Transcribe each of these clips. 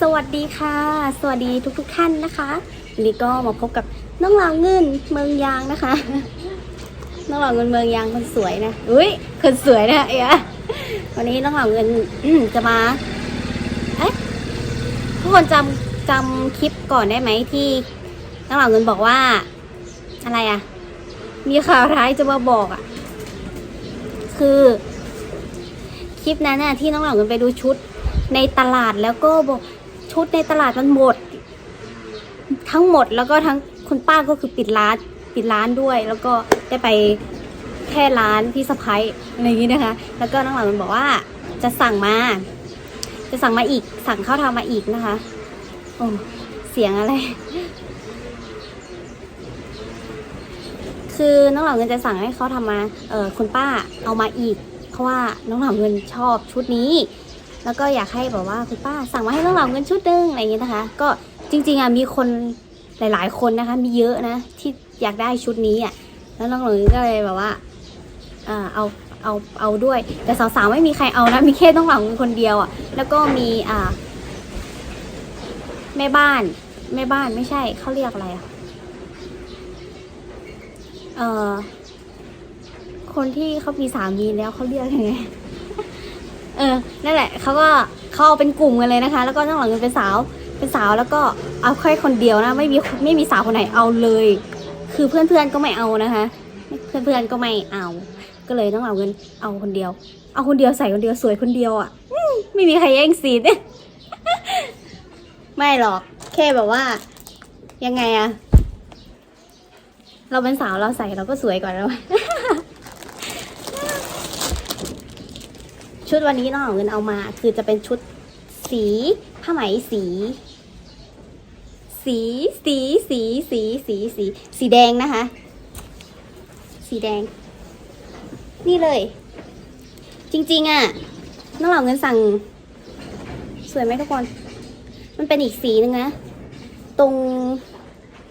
สวัสดีค่ะ สวัสดีทุกๆท่านนะคะวันนี้ก็มาพบกับน้องหลาเงินเมืองยางนะคะ น้องหลาเงินเมืองยางคนสวยนะอุ้ยคนสวยนะเอ๋วันนี้น้องหลาเงินจะมาเอ๊ะทุกคนจำจำคลิปก่อนได้ไหมที่น้องหลาเงินบอกว่า อะไรอะมีข่าวร้ายจะมาบอกอะคือคลิปนั้นน่ะที่น้องหลางเงินไปดูชุดในตลาดแล้วก็บอก ชุดในตลาดมันหมด ทั้งหมดแล้วก็ทั้งคุณป้าก็คือปิดร้านปิดร้านด้วย แล้วก็ได้ไปแค่ร้านพี่สะพ้ายอะไรอย่างนี้นะคะ แล้วก็น้องหลังมันบอกว่าจะสั่งมา จะสั่งมาอีก สั่งข้าวทำมาอีกนะคะโอ้เสียงอะไร คือน้องหล่าเงินจะสั่งให้เขาทำมา เออคุณป้าเอามาอีก เพราะว่าน้องหล่าเงินชอบชุดนี้ แล้วก็อยากให้แบบว่าคุณป้าสั่งมาให้น้องเหล่าเงินชุดหนึงอะไรอย่างเงี้ยนะคะ ก็จริงๆอะมีคนหลาย ๆ คนนะคะ มีเยอะนะที่อยากได้ชุดนี้อะแล้วน้องเหล่าเงินก็เลยแบบว่าเอ่าเอาเอาเอาด้วย แต่สาวๆไม่มีใครเอานะมีแค่น้องเหล่าเงินคนเดียวอะแล้วก็มีอ่าแม่บ้านแม่บ้านไม่ใช่เขาเรียกอะไรอะเออคนที่เขามีสามีแล้วเขาเรียกยังไง เออ นั่นแหละเขาก็เขาเอาเป็นกลุ่มกันเลยนะคะ แล้วก็น้องหลังเงินเป็นสาวเป็นสาวแล้วก็เอาแค่คนเดียวนะ ไม่มีไม่มีสาวคนไหนเอาเลย คือเพื่อนๆก็ไม่เอานะคะ เพื่อนๆก็ไม่เอา ก็เลยต้องเอาเงินเอาคนเดียว เอาคนเดียวใส่คนเดียวสวยคนเดียวอะไม่มีใครแย่งซีนไม่หรอกแค่แบบว่า ยังไงอะเราเป็นสาวเราใส่เราก็สวยกว่าแล้ว ชุดวันนี้น้องเอเงินเอามา คือจะเป็นชุดสีผ้าไหมสี สีสีสีสีสีสีสีแดงนะคะ สีแดง นี่เลย จริง ๆ อะน้องเหล่าเงินสั่ง สวยไหมทุกคน มันเป็นอีกสีหนึ่งนะ ตรง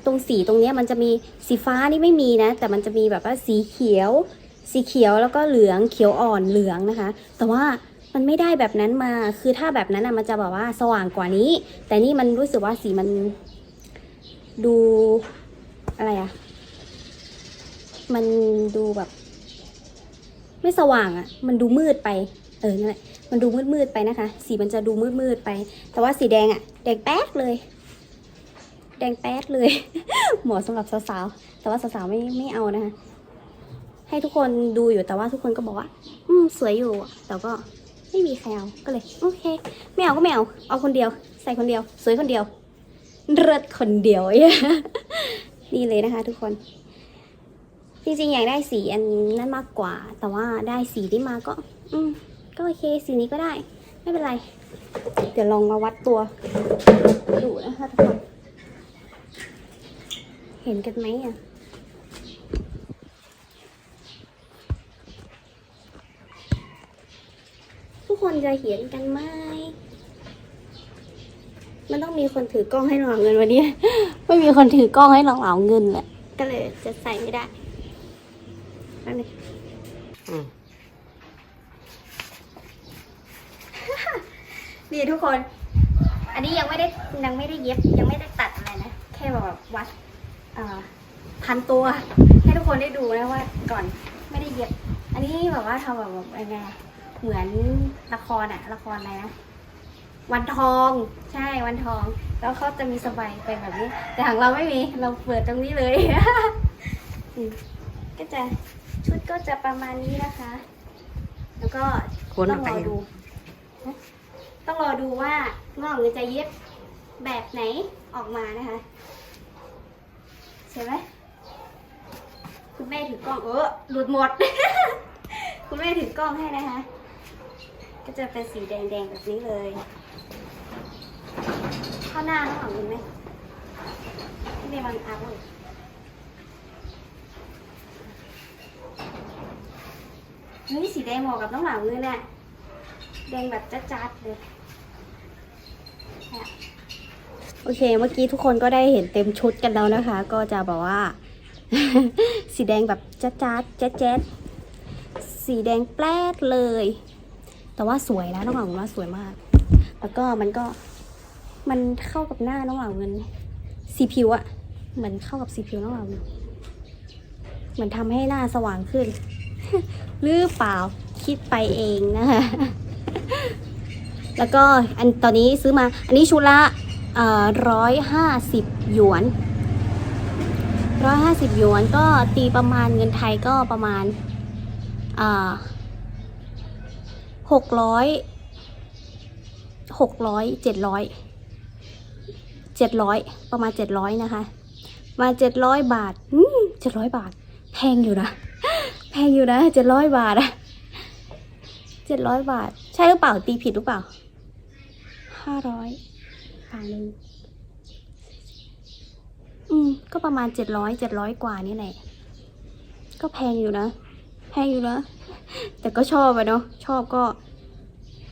ตรงสีตรงเนี้ยมันจะมีสีฟ้านี่ไม่มีนะ แต่มันจะมีแบบว่าสีเขียว สีเขียวแล้วก็เหลืองเขียวอ่อนเหลืองนะคะ แต่ว่ามันไม่ได้แบบนั้นมาคือถ้าแบบนั้นอะมันจะแบบว่าสว่างกว่านี้ แต่นี่มันรู้สึกว่าสีมันดูอะไรอะมันดูแบบ ไม่สว่างอะมันดูมืดไป เออนั่นแหละมันดูมืดมืดๆไปนะคะ สีมันจะดูมืดมืดๆไป แต่ว่าสีแดงอะแดงแป๊ดเลย แดงแป๊ดเลย เหมาะสำหรับสาวๆแต่ว่าสาวๆไม่ไม่เอานะคะ ให้ทุกคนดูอยู่แต่ว่าทุกคนก็บอกว่า อืมสวยอยู่แต่ก็ไม่มีใครเอาก็เลยโอเคไม่เอาก็ไม่เอาเอาคนเดียว ใส่คนเดียว สวยคนเดียวเลิศคนเดียวนี่เลยนะคะ ทุกคนจริงๆอยากได้สีอันนั้นมากกว่า แต่ว่าได้สีที่มาก็ อืมก็โอเคสีนี้ก็ได้ ไม่เป็นไร เดี๋ยวลองมาวัดตัวดูนะคะทุกคนเห็นกันไหมอะ ทุก คนจะเห็นกันไหมมันต้องมีคนถือกล้องให้เราเอาเงินวันนี้ ไม่มีคนถือกล้องให้เราเอาเงินแหละ ก็เลยจะใส่ไม่ได้นั่นเองอืมนี่ทุกคน อันนี้ยังไม่ได้ยังไม่ได้เย็บยังไม่ได้ตัดอะไรนะ แค่แบบวัดพันตัว ให้ทุกคนได้ดูนะว่าก่อนไม่ได้เย็บ อันนี้แบบว่าทำแบบยังไงอะ เหมือนละครอะละครอะไรนะวันทองใช่วันทอง แล้วเขาจะมีสบายเป็นแบบนี้ แต่ของเราไม่มีเราเปิดตรงนี้เลย ก็จะชุดก็จะประมาณนี้นะคะ แล้วก็ต้องรอดู ต้องรอดูว่าน้องเงินจะเย็บแบบไหนออกมานะคะใช่ไหมคุณแม่ถือกล้องเออหลุดหมด คุณแม่ถือกล้องให้นะคะ ก็จะเป็นสีแดงๆแบบนี้เลยเข้าหน้าน้องหอมเห็นไหมไม่ได้บังอัพเลยเฮ้ยสีแดงเหมาะกับน้องหลังเลยแหละแดงแบบจัดๆเลยโอเค เมื่อกี้ทุกคนก็ได้เห็นเต็มชุดกันแล้วนะคะ ก็จะบอกว่า สีแดงแบบจัดๆแจ๊ดๆสีแดงแปลดเลย แต่ว่าสวยนะต้องบอกว่าสวยมาก แล้วก็มันก็มันเข้ากับหน้าน้องหล่าเงินสีผิวอะเหมือนเข้ากับสีผิวน้องหล่าเงินเหมือนทำให้หน้าสว่างขึ้น หรือเปล่าคิดไปเองนะคะแล้วก็อันตอนนี้ซื้อมา อันนี้ชุดละร้อยห้าสิบหยวนร้อยห้าสิบหยวนก็ตีประมาณเงินไทยก็ประมาณ หกร้อยหกร้อยเจ็ดร้อยเจ็ดร้อยประมาณเจ็ดร้อยนะคะ มาเจ็ดร้อยบาทเจ็ดร้อยบาท แพงอยู่นะ แพงอยู่นะเจ็ดร้อยบาทอะเจ็ดร้อยบาท ใช่หรือเปล่าตีผิดหรือเปล่าห้าร้อยฝั่งหนึ่งอืม ก็ประมาณเจ็ดร้อยเจ็ดร้อยกว่านี่แหละก็แพงอยู่นะ แพงอยู่นะ แต่ก็ชอบอะเนาะชอบก็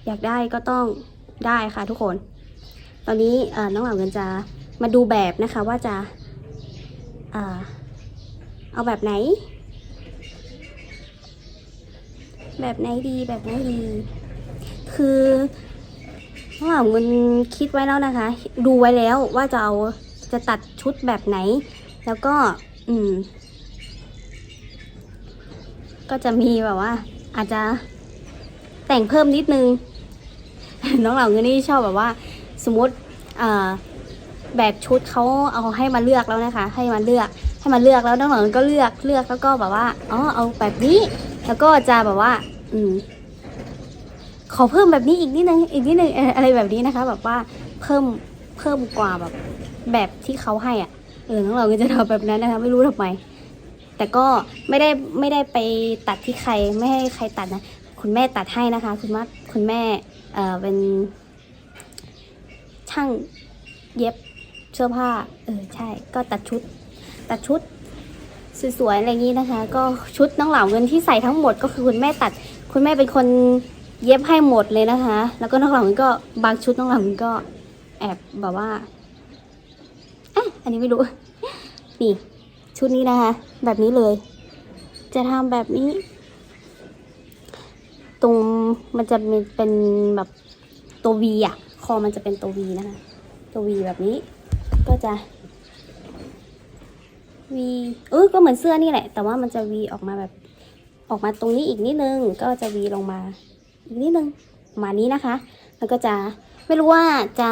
อยากได้ก็ต้องได้ค่ะทุกคน ตอนนี้น้องเหล่าเงินจะมาดูแบบนะคะว่าจะอเอาแบบไหน แบบไหนดีแบบไหนดี คือระหว่างมันคิดไว้แล้วนะคะ ดูไว้แล้วว่าจะเอาจะตัดชุดแบบไหน แล้วก็ อืม ก็จะมีแบบว่า อาจจะแต่งเพิ่มนิดนึง น้องเหล่าเงินนี่ชอบแบบว่า สมมติแบบชุดเขาเอาให้มาเลือกแล้วนะคะ ให้มาเลือกให้มาเลือกแล้วน้องเหล่าเงินก็เลือกเลือกแล้วก็แบบว่าอ๋อเอาแบบนี้ แล้วก็จะแบบว่า อืมขอเพิ่มแบบนี้อีกนิดนึงอีกนิดนึงเอ่ออะไรแบบนี้นะคะ แบบว่าเพิ่มเพิ่มกว่าแบบแบบที่เขาให้อะเออน้องเราก็จะทำแบบนั้นนะคะ ไม่รู้ทำไม แต่ก็ไม่ได้ไม่ได้ไปตัดที่ใครไม่ให้ใครตัดนะ คุณแม่ตัดให้นะคะ คุณมาคุณแม่เอ่อเป็นช่างเย็บเสื้อผ้า เออใช่ ก็ตัดชุด ตัดชุดสวยๆอะไรอย่างนี้นะคะ ก็ชุดน้องเหล่าเงินที่ใส่ทั้งหมดก็คือคุณแม่ตัด คุณแม่เป็นคนเย็บให้หมดเลยนะคะ แล้วก็น้องเหล่าเงินก็บางชุดน้องเหล่าเงินก็แอบแบบว่าอะอันนี้ไม่รู้ นี่ ชุดนี้นะคะ แบบนี้เลย จะทำแบบนี้ ตรงมันจะมีเป็นแบบตัววีอะคอมันจะเป็นตัววีนะคะ ตัววีแบบนี้ ก็จะวีเออก็เหมือนเสื้อนี่แหละ แต่ว่ามันจะวีออกมาแบบ ออกมาตรงนี้อีกนิดนึง ก็จะวีลงมาอีกนิดนึงประมาณนี้นะคะ แล้วก็จะไม่รู้ว่าจะ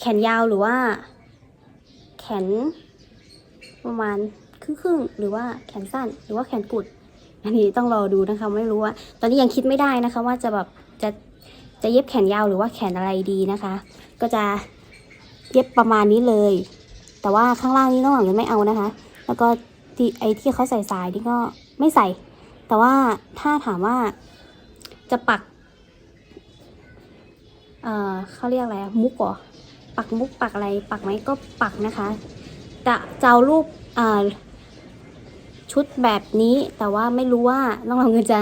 แขนยาวหรือว่า แขน ประมาณครึ่งๆหรือว่าแขนสั้นหรือว่าแขนกุด อันนี้ต้องรอดูนะคะ ไม่รู้ว่า ตอนนี้ยังคิดไม่ได้นะคะ ว่าจะแบบจะจะเย็บแขนยาวหรือว่าแขนอะไรดีนะคะ ก็จะเย็บประมาณนี้เลย แต่ว่าข้างล่างนี่น้องหลังไม่เอานะคะ แล้วก็ที่ไอที่เขาใส่สายนี่ก็ไม่ใส่ แต่ว่าถ้าถามว่าจะปัก เอ่อเขาเรียกอะไร มุกเหรอ ปักมุกปักอะไร ปักไหมก็ปักนะคะ จะเจะเอารูปชุดแบบนี้แต่ว่าไม่รู้ว่าน้องเราเงินจะ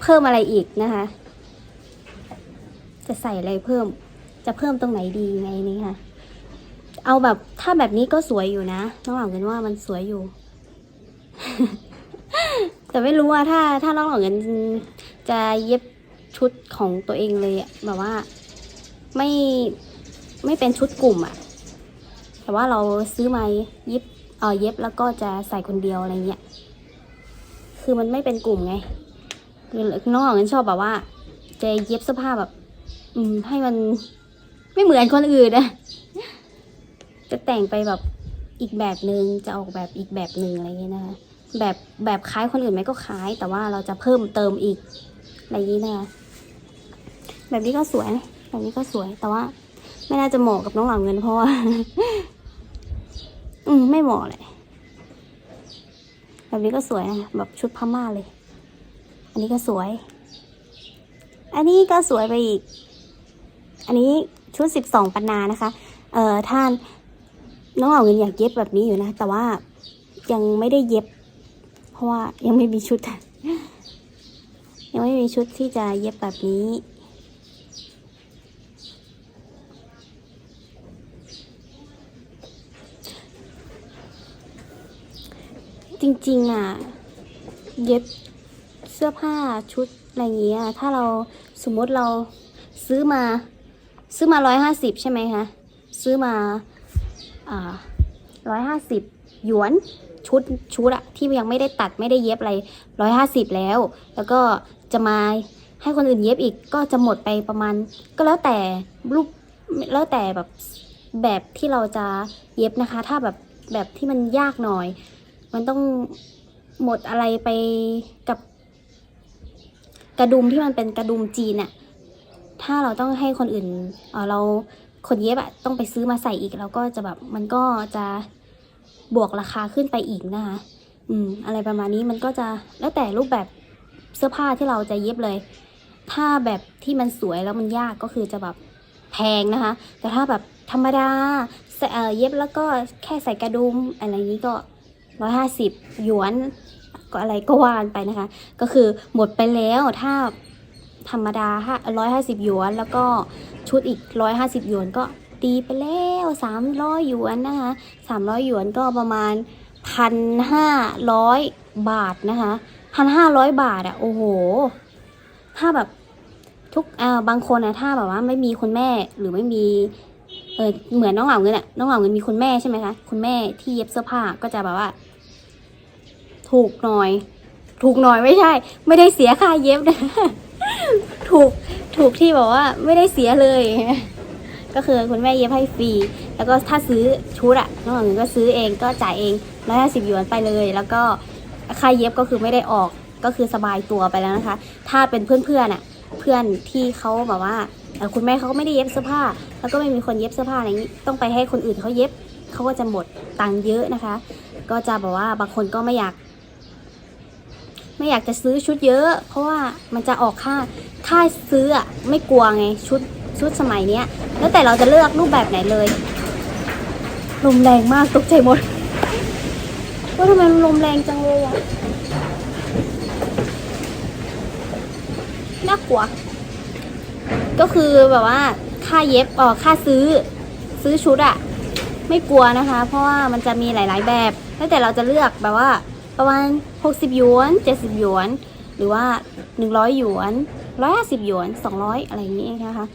เพิ่มอะไรอีกนะคะ จะใส่อะไรเพิ่ม จะเพิ่มตรงไหนดีไงนี่ค่ะ เอาแบบถ้าแบบนี้ก็สวยอยู่นะน้องหลังเงินว่ามันสวยอยู่ แต่ไม่รู้ว่าถ้าถ้าน้องหลังเงินจะเย็บชุดของตัวเองเลยแบบว่า ไม่ไม่เป็นชุดกลุ่มอะ แต่ว่าเราซื้อมาเย็บเออเย็บแล้วก็จะใส่คนเดียวอะไรเงี้ย คือมันไม่เป็นกลุ่มไงคือน้องหลังเงินชอบแบบว่า จะเย็บเสื้อผ้าแบบ อืม ให้มันไม่เหมือนคนอื่นนะจะแต่งไปแบบอีกแบบหนึ่งจะออกแบบอีกแบบหนึ่งอะไรเงี้ยนะคะแบบแบบคล้ายคนอื่นไหมก็คล้าย แต่ว่าเราจะเพิ่มเติมอีกอะไรอย่างนี้นะคะแบบนี้ก็สวย แบบนี้ก็สวยแต่ว่า ไม่น่าจะเหมาะกับน้องหลังเงินเพราะว่าอืมไม่เหมาะเลยแบบนี้ก็สวยนะแบบชุดพม่าเลย อันนี้ก็สวย อันนี้ก็สวยไปอีก อันนี้ชุดสิบสองปันนานะคะ เอ่อท่านน้องเอาเงินอยากเย็บแบบนี้อยู่นะ แต่ว่ายังไม่ได้เย็บ เพราะว่ายังไม่มีชุด ยังไม่มีชุดที่จะเย็บแบบนี้ จริงๆอะ เย็บเสื้อผ้าชุดอะไรอย่างเงี้ยถ้าเราสมมติเราซื้อมาซื้อมาร้อยห้าสิบใช่ไหมคะ ซื้อมาอ่าร้อยห้าสิบหยวนชุดชุดอะที่ยังไม่ได้ตัดไม่ได้เย็บอะไรร้อยห้าสิบแล้ว แล้วก็จะมาให้คนอื่นเย็บอีกก็จะหมดไปประมาณ ก็แล้วแต่รูปแล้วแต่แบบแบบที่เราจะเย็บนะคะ ถ้าแบบแบบที่มันยากหน่อย มันต้องหมดอะไรไปกับ กระดุมที่มันเป็นกระดุมจีนอะถ้าเราต้องให้คนอื่นเเราคนเย็บอะต้องไปซื้อมาใส่อีกเราก็จะแบบมันก็จะบวกราคาขึ้นไปอีกนะคะ อืม อะไรประมาณนี้มันก็จะแล้วแต่รูปแบบเสื้อผ้าที่เราจะเย็บเลย ถ้าแบบที่มันสวยแล้วมันยากก็คือจะแบบแพงนะคะ แต่ถ้าแบบธรรมดาเเย็บแล้วก็แค่ใส่กระดุมอะไรนี้ก็ ร้อยห้าสิบหยวนก็อะไรก็ว่านไปนะคะ ก็คือหมดไปแล้วถ้าธรรมดาห้าร้อยห้าสิบหยวน แล้วก็ชุดอีกร้อยห้าสิบหยวนก็ตีไปแล้วสามร้อยหยวนนะคะสามร้อยหยวนก็ประมาณพันห้าร้อยบาทนะคะพันห้าร้อยบาทอะโอ้โห ถ้าแบบทุกอ่าบางคนนะถ้าแบบว่าไม่มีคุณแม่หรือไม่มี เออเหมือนน้องเหล่าเงินอะน้องเหล่าเงินมีคุณแม่ใช่ไหมคะคุณแม่ที่เย็บเสื้อผ้าก็จะแบบว่า ถูกหน่อย ถูกหน่อยไม่ใช่ ไม่ได้เสียค่าเย็บนะถูกถูกที่แบบว่าไม่ได้เสียเลย ก็คือคุณแม่เย็บให้ฟรี แล้วก็ถ้าซื้อชุดอะน้องเหล่าเงินก็ซื้อเองก็จ่ายเองร้อยห้าสิบหยวนไปเลย แล้วก็ค่าเย็บก็คือไม่ได้ออกก็คือสบายตัวไปแล้วนะคะ ถ้าเป็นเพื่อนๆอะเพื่อนที่เขาแบบว่าคุณแม่เขาก็ไม่ได้เย็บเสื้อผ้า แล้วก็ไม่มีคนเย็บเสื้อผ้าอะไรอย่างนี้ ต้องไปให้คนอื่นเขาเย็บเขาก็จะหมดตังค์เยอะนะคะ ก็จะแบบว่าบางคนก็ไม่อยาก ไม่อยากจะซื้อชุดเยอะ เพราะว่ามันจะออกค่าค่าซื้ออะไม่กลัวไงชุดชุดสมัยเนี้ย แล้วแต่เราจะเลือกรูปแบบไหนเลยลมแรงมากตกใจหมดว่าทำไมมันลมแรงจังเลยอะน่ากลัว ก็คือแบบว่า ค่าเย็บออค่าซื้อซื้อชุดอะไม่กลัวนะคะ เพราะว่ามันจะมีหลาย ๆ แบบแล้วแต่เราจะเลือกแบบว่าประมาณ 60หยวน 70หยวน หรือว่า 100หยวน 150หยวน 200 อะไรอย่างนี้นะคะ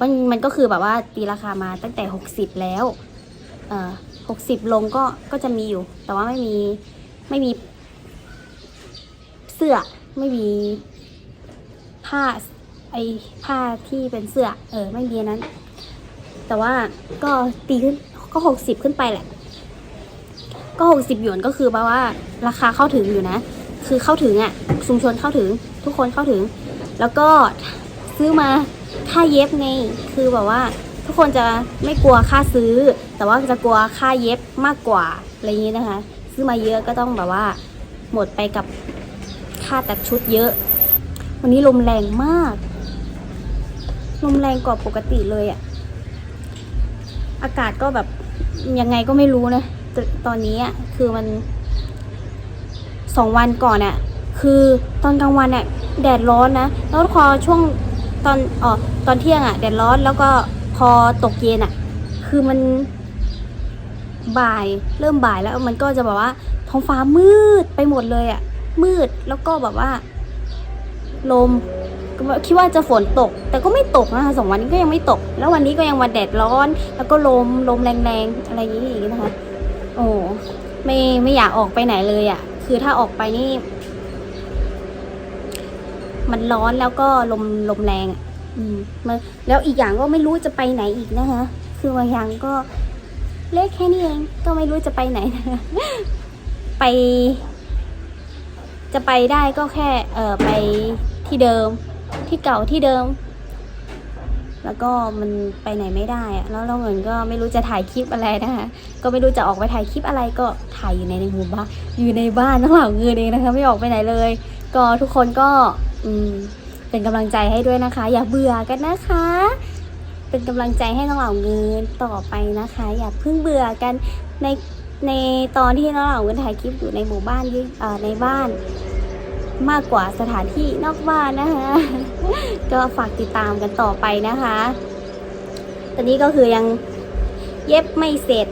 มันมันก็คือแบบว่าตีราคามาตั้งแต่ 60 แล้วเอ่อ60 ลงก็ก็จะมีอยู่ แต่ว่าไม่มีไม่มีเสื้อไม่มีผ้า ไอผ้าที่เป็นเสื้อ เออ ไม่มีนนั้น แต่ว่าก็ตีขึ้นก็หกสิบขึ้นไปแหละ ก็หกสิบหยวนก็คือแปลว่า ราคาเข้าถึงอยู่นะ คือเข้าถึงอะ่ะชุมชนเข้าถึง ทุกคนเข้าถึง แล้วก็ซื้อมาค่าเย็บไง คือแบบว่า ทุกคนจะไม่กลัวค่าซื้อ แต่ว่าจะกลัวค่าเย็บมากกว่าอะไรอย่างนี้นะคะ ซื้อมาเยอะก็ต้องแบบว่า หมดไปกับค่าตัดชุดเยอะ วันนี้ลมแรงมาก ลมแรงกว่าปกติเลยอะอากาศก็แบบยังไงก็ไม่รู้นะตตอนนี้อะคือมันสองวันก่อนอะคือตอนกลางวันอะแดดร้อนนะแล้วพอช่วงตอนอ๋อตอนเที่ยงอะแดดร้อนแล้วก็พอตกเย็นอะคือมันบ่ายเริ่มบ่ายแล้วมันก็จะแบบว่า ท้องฟ้ามืดไปหมดเลยอะมืดแล้วก็แบบว่า ลม คิดว่าจะฝนตก แต่ก็ไม่ตกนะคะสองวันนี้ก็ยังไม่ตก แล้ววันนี้ก็ยังวันแดดร้อน แล้วก็ลมลมแรงๆอะไรอย่างนี้อีกนะคะ โอ้ไม่ไม่อยากออกไปไหนเลยอะ่ะ คือถ้าออกไปนี่ มันร้อนแล้วก็ลมลมแรงอืมมันแล้วอีกอย่างก็ไม่รู้จะไปไหนอีกนะคะ คือบางอย่างก็เล็กแค่นี้เอง ก็ไม่รู้จะไปไหนนะคะไป จะไปได้ก็แค่ เออไปที่เดิม ที่เก่าที่เดิม แล้วก็มันไปไหนไม่ได้อะแล้วเราเงินก็ไม่รู้จะถ่ายคลิปอะไรนะคะ ก็ไม่รู้จะออกไปถ่ายคลิปอะไรก็ถ่ายอยู่ในในหมู่บ้านอยู่ในบ้านทั้งหลังเงินเองนะคะ ไม่ออกไปไหนเลย ก็ทุกคนก็อืมเป็นกำลังใจให้ด้วยนะคะ อย่าเบื่อกันนะคะ เป็นกำลังใจให้น้องเหล่าเงินต่อไปนะคะ อย่าเพิ่งเบื่อกันในในตอนที่น้องเหล่าเงินถ่ายคลิปอยู่ในหมู่บ้านยี่ในบ้าน มากกว่าสถานที่นอกบ้านนะคะ ก็ฝากติดตามกันต่อไปนะคะ ตอนนี้ก็คือยังเย็บไม่เสร็จ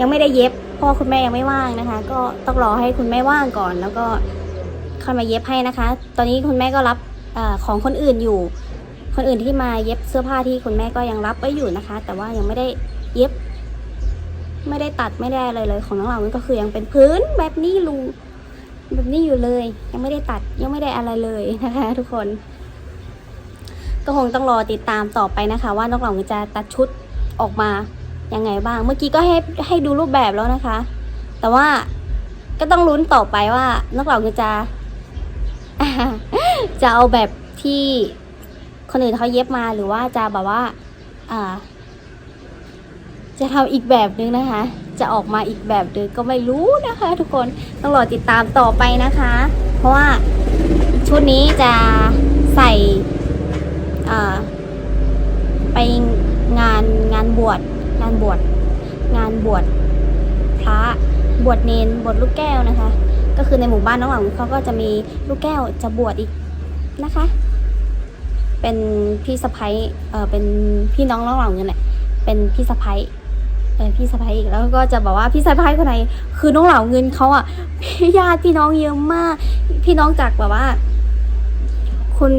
ยังไม่ได้เย็บพ่อคุณแม่ยังไม่ว่างนะคะ ก็ต้องรอให้คุณแม่ว่างก่อน แล้วก็ค่อยมาเย็บให้นะคะ ตอนนี้คุณแม่ก็รับอของคนอื่นอยู่ คนอื่นที่มาเย็บเสื้อผ้าที่คุณแม่ก็ยังรับไว้อยู่นะคะ แต่ว่ายังไม่ได้เย็บ ไม่ได้ตัดไม่ได้อะไรเลย ของน้องเหล่านี่ก็คือยังเป็นพื้นแบบนี้ลู แบบนี้อยู่เลย ยังไม่ได้ตัดยังไม่ได้อะไรเลยนะคะ ทุกคน ก็คงต้องรอติดตามต่อไปนะคะ ว่าน้องเหล่าจะตัดชุดออกมายังไงบ้าง เมื่อกี้ก็ให้ให้ดูรูปแบบแล้วนะคะ แต่ว่าก็ต้องลุ้นต่อไปว่าน้องเหล่าจะจะเอาแบบที่คนอื่นเขาเย็บมาหรือว่าจะแบบว่า อ่า จะทำอีกแบบนึงนะคะ จะออกมาอีกแบบนึงก็ไม่รู้นะคะ ทุกคนต้องรอติดตามต่อไปนะคะ เพราะว่าชุดนี้จะใส่ไปงานงานบวชงานบวชงานบวชพระบวชเนนบวชลูกแก้วนะคะ ก็คือในหมู่บ้านน้องหลังเขาก็จะมีลูกแก้วจะบวชอีกนะคะ เป็นพี่สะพ้ยเออเป็นพี่น้องน้องหลังเนี่ยแหละเป็นพี่สะพ้ย เป็นพี่สะพ้ยอีกแล้วก็จะบอกว่าพี่สะพ้ยคนไหน คือน้องเหล่าเงินเขาอะพี่ญาติพี่น้องเยอะมาก พี่น้องจากแบบว่า คุณ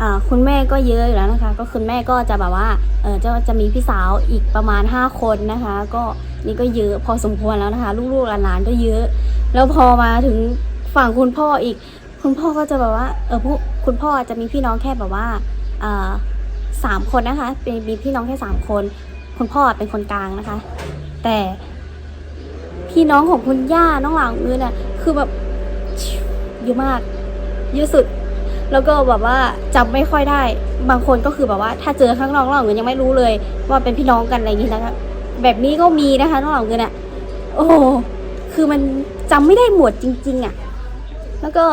อ่าคุณแม่ก็เยอะอยู่แล้วนะคะ ก็คุณแม่ก็จะแบบว่าเออจะจะมีพี่สาวอีกประมาณห้าคนนะคะ ก็นี่ก็เยอะพอสมควรแล้วนะคะ ลูกๆหลานๆก็เยอะ แล้วพอมาถึงฝั่งคุณพ่ออีก คุณพ่อก็จะแบบว่าเออผู้คุณพ่อจะมีพี่น้องแค่แบบว่าอ่อสามคนนะคะเป็นมีพี่น้องแค่สามคน คุณพ่อเป็นคนกลางนะคะ แต่พี่น้องของคุณย่าน้องหลังเงินอะคือแบบเยอะมากเยอะสุด แล้วก็แบบว่าจำไม่ค่อยได้ บางคนก็คือแบบว่า ถ้าเจอข้างนอกน้องหลังเงินยังไม่รู้เลย ว่าเป็นพี่น้องกันอะไรอย่างนี้นะคะแบบนี้ก็มีนะคะน้องหลังเงินอะ โอ้คือมันจำไม่ได้หมวดจริง ๆ อะ แล้วก็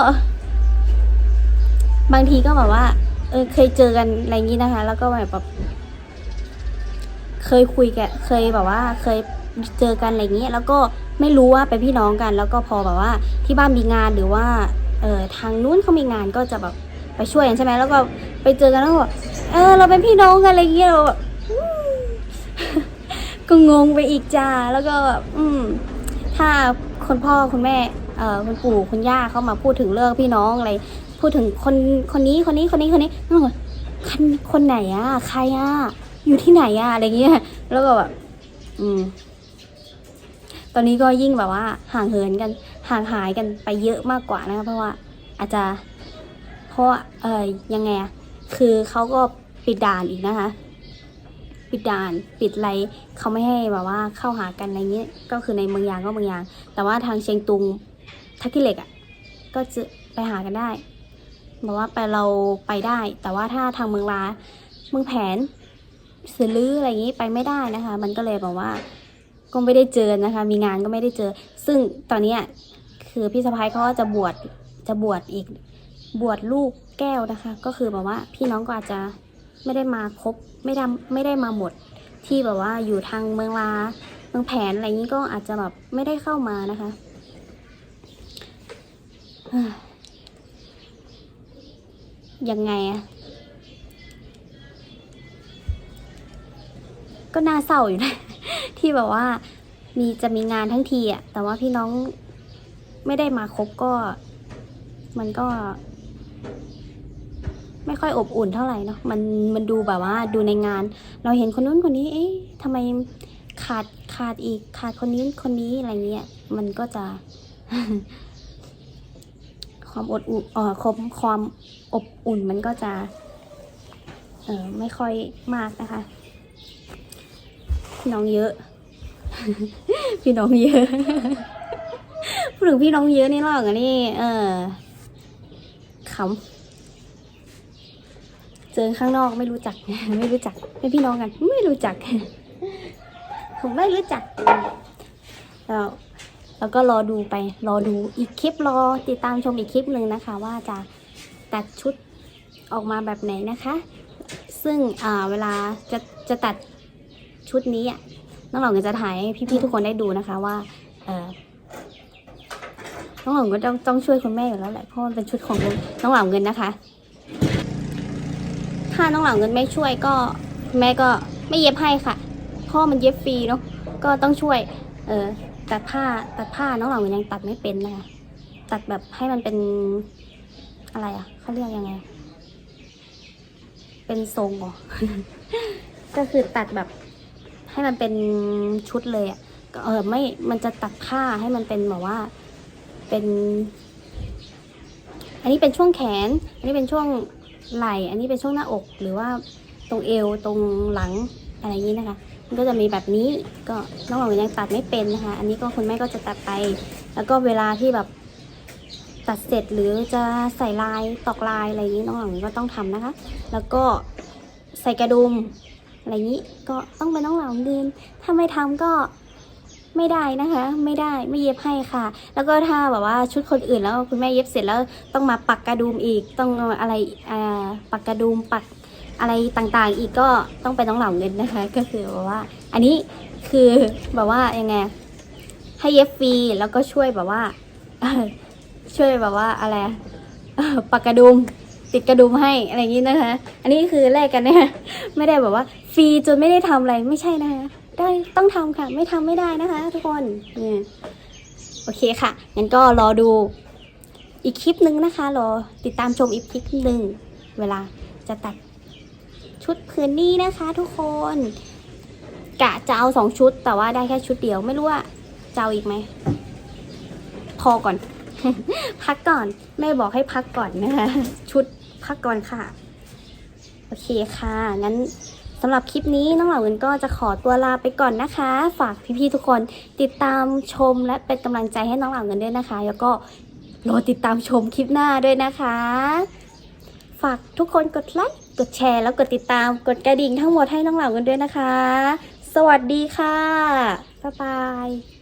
บางทีก็แบบว่า เออเคยเจอกันอะไรอย่างนี้นะคะ แล้วก็แบบ เคยคุยกันเคยแบบว่าเคยเจอกันอะไรอย่างนี้แล้วก็ไม่รู้ว่าเป็นพี่น้องกัน แล้วก็พอแบบว่าที่บ้านมีงานหรือว่าเออทางนู้นเขามีงานก็จะแบบไปช่วยกันใช่ไหมแล้วก็ไปเจอกันแล้วก็แบบเออเราเป็นพี่น้องกันอะไรเงี้ยเราแบบก็งงไปอีกจ้าแล้วก็แบบอืมถ้าคุณพ่อคุณแม่เออคุณปู่คุณย่าเขามาพูดถึงเรื่องพี่น้องอะไรพูดถึงคนคนนี้คนนี้คนนี้คนนี้น้องบอกคนคนไหนอะใครอะ อยู่ที่ไหนอะอะไรเงี้ยแล้วก็แบบอืม ตอนนี้ก็ยิ่งแบบว่า ห่างเหินกันห่างหายกันไปเยอะมากกว่านะคะเพราะว่าอาจจะเพราะเออยังไงอะคือเขาก็ปิดด่านอีกนะคะ ปิดด่านปิดอะไรเขาไม่ให้แบบว่าเข้าหากันอะไรเงี้ยก็คือในเมืองยางก็เมืองยาง แต่ว่าทางเชียงตุงทักกิเหล็กอะ่ะก็จะไปหากันได้บอกว่าไปเราไปได้ แต่ว่าถ้าทางเมืองลาเมืองแผน สือลืออะไรอย่างนี้ไปไม่ได้นะคะ มันก็เลยบอกว่าก็ไม่ได้เจอนะคะ มีงานก็ไม่ได้เจอ ซึ่งตอนนี้คือพี่สะพ้ายเขาก็จะบวชจะบวชอีกบวชลูกแก้วนะคะ ก็คือแบบว่าพี่น้องก็อาจจะไม่ได้มาครบไม่ได้ไม่ได้มาหมดที่แบบว่าอยู่ทางเมืองลาเมืองแผนอะไรอย่างนี้ก็อาจจะแบบไม่ได้เข้ามานะคะยยังไงอะ ก็น่าเศร้าอยู่นะ ที่แบบว่ามีจะมีงานทั้งทีอะแต่ว่าพี่น้องไม่ได้มาครบก็ มันก็ ไม่ค่อยอบอุ่นเท่าไหร่เนาะมันมันดูแบบว่าดูในงาน เราเห็นคนนู้นคนนี้ เอ๊ะทำไมขาดขาดอีกขาดคนนี้คนนี้อะไรเงี้ยมันก็จะ ความอดอุ่นเอ่อความความอบอุ่นมันก็จะ เออไม่ค่อยมากนะคะ พี่น้องเยอะ พี่น้องเยอะพูดถึงพี่น้องเยอะนี่หรอกอันนี่เออขำเจอข้างนอกไม่รู้จัก ไม่รู้จักเป็นพี่น้องกัน ไม่รู้จักผมไม่รู้จักแล้วแล้วก็รอดูไป รอดูอีกคลิปรอติดตามชมอีกคลิปหนึ่งนะคะ ว่าจะตัดชุดออกมาแบบไหนนะคะ ซึ่งเวลาจะจะตัด ชุดนี้อะน้องหลงก็จะถ่ายให้พี่ๆทุกคนได้ดูนะคะว่าเออน้องหลงก็ต้องต้องช่วยคุณแม่อยู่แล้วแหละเพราะมันเป็นชุดของน้องหลงเงินนะคะ ถ้าน้องหลงเงินไม่ช่วยก็แม่ก็ไม่เย็บให้ค่ะพราะมันเย็บฟรีเนาะก็ต้องช่วย เออตัดผ้าตัดผ้าน้องหลังมันยังตัดไม่เป็นนะคะตัดแบบให้มันเป็นอะไรอะเขาเรียกยังไง เป็นทรงเหรอก็คือตัดแบบ ให้มันเป็นชุดเลยอะ่ะเออไม่มันจะตัดผ้าให้มันเป็นแบบว่าเป็น อันนี้เป็นช่วงแขน อันนี้เป็นช่วงไหล่ อันนี้เป็นช่วงหน้าอก หรือว่าตรงเอวตรงหลังอะไรอย่างนี้นะคะ มันก็จะมีแบบนี้ก็น้องหวังยังตัดไม่เป็นนะคะ อันนี้ก็คุณแม่ก็จะตัดไป แล้วก็เวลาที่แบบตัดเสร็จหรือจะใส่ลายตอกลายอะไรอย่างนี้น้องหวังก็ต้องทำนะคะ แล้วก็ใส่กระดุม อะไรอย่างนี้ก็ต้องเป็นน้องเหลังเดินถ้าไม่ทำก็ไม่ได้นะคะ ไม่ได้ไม่เย็บให้ค่ะ แล้วก็ถ้าแบบว่าชุดคนอื่นแล้วคุณแม่เย็บเสร็จแล้วต้องมาปักกระดุมอีกต้องอะไรอ่าปักกระดุมปักอะไรต่างๆ อีกก็ต้องเป็นน้องเหล่าเงินนะคะ ก็คือแบบว่า อันนี้คือแบบว่ายังไงให้เย็บฟรีแล้วก็ช่วยแบบว่าช่วยแบบว่าอะไรปักกระดุม ติดกระดุมให้อะไรอย่างนี้นะคะ อันนี้คือแลกกันนี่ยไม่ได้แบบว่าฟรีจนไม่ได้ทำอะไรไม่ใช่นะคะได้ต้องทำค่ะ ไม่ทำไม่ได้นะคะ ทุกคนเนี่ยโอเคค่ะงั้นก็รอดูอีกคลิปนึงนะคะรอติดตามชมอีกคลิปหนึ่งเวลาจะตัดชุดพื้นนี้นะคะ ทุกคนกะจะเอาสองชุด แต่ว่าได้แค่ชุดเดียวไม่รู้ว่าจะเอาอีกไหมพอก่อน พักก่อนแม่บอกให้พักก่อนนะคะ ชุด พักก่อนค่ะ โอเคค่ะ งั้นสำหรับคลิปนี้น้องเหล่าเงินก็จะขอตัวลาไปก่อนนะคะ ฝากพี่ๆทุกคนติดตามชมและเป็นกำลังใจให้น้องเหล่าเงินด้วยนะคะ แล้วก็รอติดตามชมคลิปหน้าด้วยนะคะ ฝากทุกคนกดไลค์กดแชร์แล้วกดติดตามกดกระดิ่งทั้งหมดให้น้องเหล่าเงินด้วยนะคะ สวัสดีค่ะบ๊ายบาย